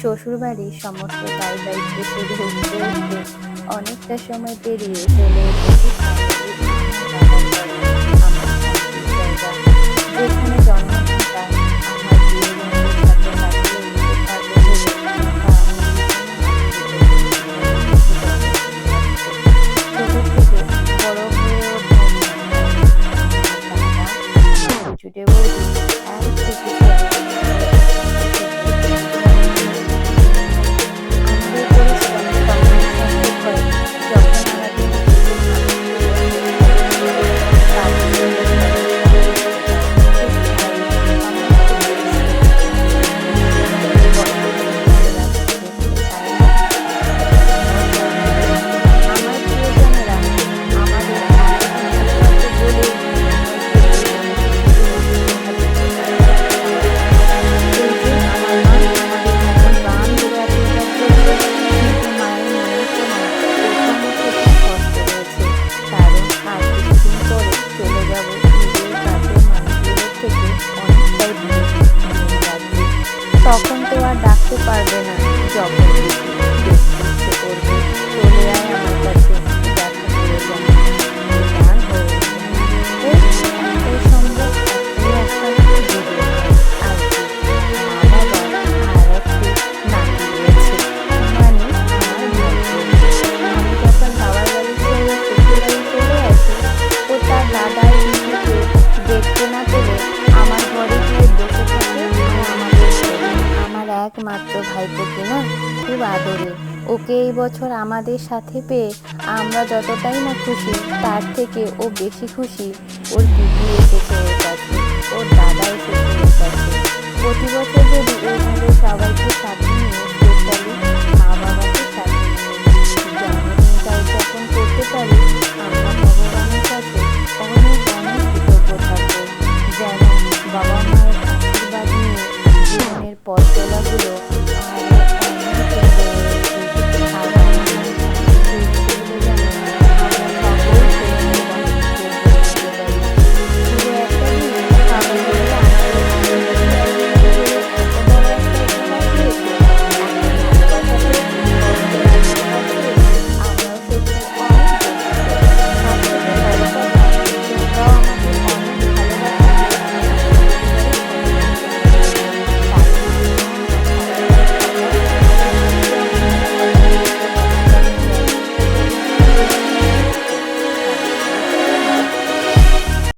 শ্বশুরবাড়ির সমস্ত দায় দায়িত্ব সেরে উঠতে উঠতে অনেকটা সময় পেরিয়ে চলে এসেছি। তো আর ডাকতে পারবে না। যখন আমার কাছে। দাদার দেখতে না পেলে আমার ঘরে গিয়ে বসে থাকে। আমার একমাত্র ভাইপোকে না খুব আদরে। ওকে এই বছর আমাদের সাথে পেয়ে আমরা যতটাই না খুশি, তার থেকে ও বেশি খুশি। ওর দিদি এসেছে ওর কাছে। ওর দাদা এসেছে ওর কাছে। প্রতি বছর যদি সাথে